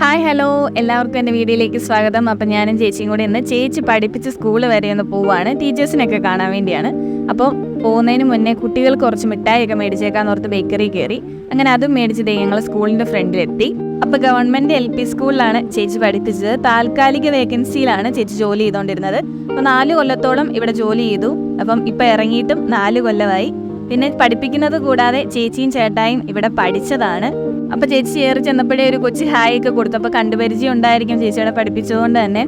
Hi hello എല്ലാവർക്കും എന്റെ വീഡിയോയിലേക്ക് സ്വാഗതം. അപ്പം ഞാനും ചേച്ചിയും കൂടി ഇന്ന് ചേച്ചി പഠിപ്പിച്ച് സ്കൂൾ വരെ ഒന്ന് പോവാണ്. ടീച്ചേഴ്സിനൊക്കെ കാണാൻ വേണ്ടിയാണ്. അപ്പോൾ പോകുന്നതിന് മുന്നേ കുട്ടികൾ കുറച്ച് മിഠായിയൊക്കെ മേടിച്ചേക്കാന്ന് ഓർത്ത് ബേക്കറി കയറി. അങ്ങനെ അതും മേടിച്ചിട്ട് ഞങ്ങൾ സ്കൂളിന്റെ ഫ്രണ്ടിലെത്തി. അപ്പോൾ ഗവൺമെന്റ് എൽ പി സ്കൂളിലാണ് ചേച്ചി പഠിപ്പിച്ചത്. താൽക്കാലിക വേക്കൻസിയിലാണ് ചേച്ചി ജോലി ചെയ്തുകൊണ്ടിരുന്നത് അപ്പോൾ നാല് കൊല്ലത്തോളം ഇവിടെ ജോലി ചെയ്തു. അപ്പം ഇപ്പം ഇറങ്ങിയിട്ടും നാല് കൊല്ലമായി. പിന്നെ പഠിപ്പിക്കുന്നത് കൂടാതെ ചേച്ചിയും ചേട്ടായും ഇവിടെ പഠിച്ചതാണ്. അപ്പൊ ചേച്ചി ഏറി ചെന്നപ്പോഴേ ഒരു കൊച്ചു ഹായ് ഒക്കെ കൊടുത്തു. കൊടുത്തപ്പോൾ കണ്ടുപരിചയം ഉണ്ടായിരിക്കും ചേച്ചിയുടെ പഠിപ്പിച്ചതുകൊണ്ട് തന്നെ.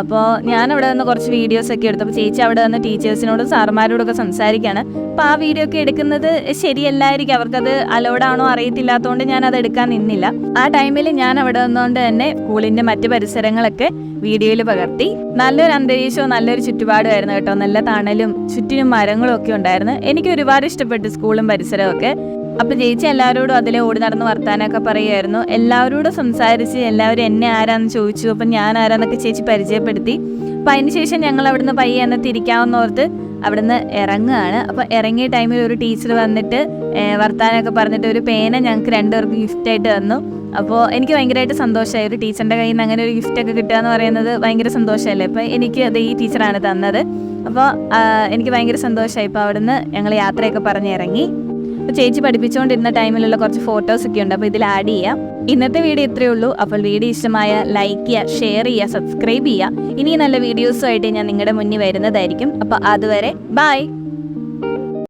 അപ്പോൾ ഞാൻ അവിടെ നിന്ന് കുറച്ച് വീഡിയോസ് ഒക്കെ എടുത്തു. അപ്പോൾ ചേച്ചി അവിടെ നിന്ന് ടീച്ചേഴ്സിനോടും സാറുമാരോടൊക്കെ സംസാരിക്കുകയാണ് അപ്പോൾ ആ വീഡിയോ ഒക്കെ എടുക്കുന്നത് ശരിയല്ലായിരിക്കും. അവർക്കത് അലോഡാണോ അറിയത്തില്ലാത്തതുകൊണ്ട് ഞാൻ അത് എടുക്കാൻ നിന്നില്ല. ആ ടൈമിൽ ഞാൻ അവിടെ നിന്നുകൊണ്ട് തന്നെ സ്കൂളിന്റെ മറ്റ് പരിസരങ്ങളൊക്കെ വീഡിയോയിൽ പകർത്തി. നല്ലൊരു അന്തരീക്ഷവും നല്ലൊരു ചുറ്റുപാടുമായിരുന്നു കേട്ടോ. നല്ല തണലും ചുറ്റിനും മരങ്ങളും ഒക്കെ ഉണ്ടായിരുന്നു. എനിക്ക് ഒരുപാട് ഇഷ്ടപ്പെട്ടു സ്കൂളും പരിസരവും ഒക്കെ. അപ്പൊ ചേച്ചി എല്ലാവരോടും അതിലെ ഓടി നടന്ന് വർത്താനൊക്കെ പറയുമായിരുന്നു. എല്ലാവരോടും സംസാരിച്ച് എല്ലാവരും എന്നെ ആരാന്ന് ചോദിച്ചു. അപ്പം ഞാൻ ആരാന്നൊക്കെ ചേച്ചി പരിചയപ്പെടുത്തി. അപ്പം അതിന് ശേഷം ഞങ്ങൾ അവിടുന്ന് പയ്യെ എന്നെ തിരിക്കാവുന്ന ഓർത്ത് അവിടുന്ന് ഇറങ്ങുകയാണ്. അപ്പോൾ ഇറങ്ങിയ ടൈമിൽ ഒരു ടീച്ചർ വന്നിട്ട് വർത്താനൊക്കെ പറഞ്ഞിട്ട് ഒരു പേന ഞങ്ങൾക്ക് രണ്ടുപേർക്ക് ഗിഫ്റ്റായിട്ട് തന്നു. അപ്പോൾ എനിക്ക് ഭയങ്കരമായിട്ട് സന്തോഷമായി. ഒരു ടീച്ചറിന്റെ കയ്യിൽ നിന്ന് അങ്ങനെ ഒരു ഗിഫ്റ്റൊക്കെ കിട്ടുക എന്ന് പറയുന്നത് ഭയങ്കര സന്തോഷമല്ലേ? അപ്പോൾ എനിക്ക് അത് ഈ ടീച്ചറാണ് തന്നത്. അപ്പോൾ എനിക്ക് ഭയങ്കര സന്തോഷമായി. ഇപ്പോൾ അവിടുന്ന് ഞങ്ങൾ യാത്രയൊക്കെ പറഞ്ഞിറങ്ങി അപ്പോൾ ചേച്ചി പഠിപ്പിച്ചുകൊണ്ടിരുന്ന ടൈമിലുള്ള കുറച്ച് ഫോട്ടോസ് ഒക്കെ ഉണ്ട്. അപ്പോൾ ഇതിൽ ആഡ് ചെയ്യാം. ഇന്നത്തെ വീഡിയോ ഇത്രയേ ഉള്ളൂ. അപ്പോൾ വീഡിയോ ഇഷ്ടമായ ലൈക്ക് ചെയ്യുക ഷെയർ ചെയ്യുക സബ്സ്ക്രൈബ് ചെയ്യുക. ഇനി നല്ല വീഡിയോസുമായിട്ട് ഞാൻ നിങ്ങളുടെ മുന്നിൽ വരുന്നതായിരിക്കും. അപ്പോൾ അതുവരെ ബൈ